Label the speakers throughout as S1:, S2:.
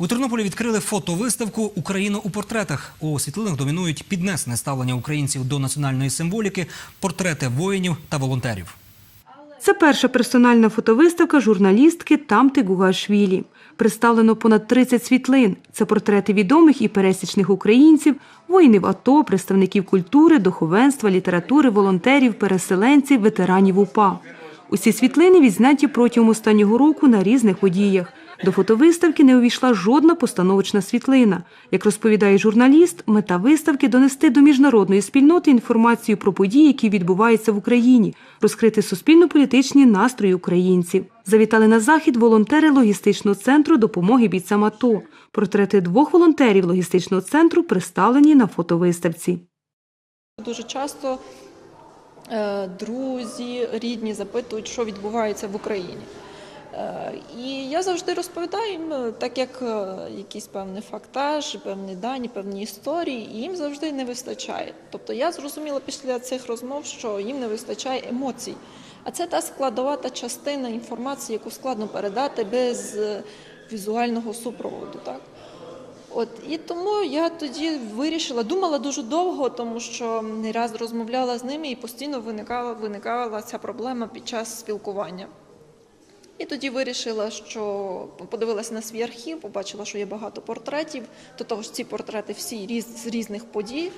S1: У Тернополі відкрили фотовиставку Україна у портретах. У світлинах домінують піднесене ставлення українців до національної символіки, портрети воїнів та волонтерів.
S2: Це перша персональна фотовиставка журналістки Тамти Гугашвілі. Представлено понад 30 світлин. Це портрети відомих і пересічних українців, воїнів АТО, представників культури, духовенства, літератури, волонтерів, переселенців, ветеранів УПА. Усі світлини відзняті протягом останнього року на різних подіях. До фотовиставки не увійшла жодна постановочна світлина. Як розповідає журналіст, мета виставки донести до міжнародної спільноти інформацію про події, які відбуваються в Україні, розкрити суспільно-політичні настрої українців. Завітали на захід волонтери логістичного центру допомоги бійцям АТО. Портрети двох волонтерів логістичного центру представлені на фотовиставці.
S3: Дуже часто друзі, рідні запитують, що відбувається в Україні. Е, І я завжди розповідаю їм, е, так як е, якийсь певний фактаж, певні дані, певні історії, і їм завжди не вистачає. Тобто я зрозуміла після цих розмов, що їм не вистачає емоцій. А це та складова та частина інформації, яку складно передати без е, візуального супроводу. Так? От і тому я тоді вирішила, думала дуже довго, тому що не раз розмовляла з ними і постійно виникала, виникала ця проблема під час спілкування. І тоді вирішила, що подивилася на свій архів, побачила, що є багато портретів. До того ж, ці портрети всі різ, з різних подій.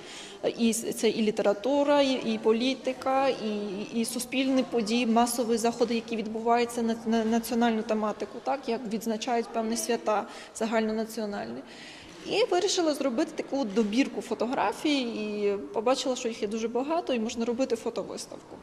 S3: І це і література, і, і політика, і, і суспільні події, масові заходи, які відбуваються на, на національну тематику, так як відзначають певні свята загальнонаціональні. І вирішила зробити таку добірку фотографій, і побачила, що їх є дуже багато, і можна робити фотовиставку.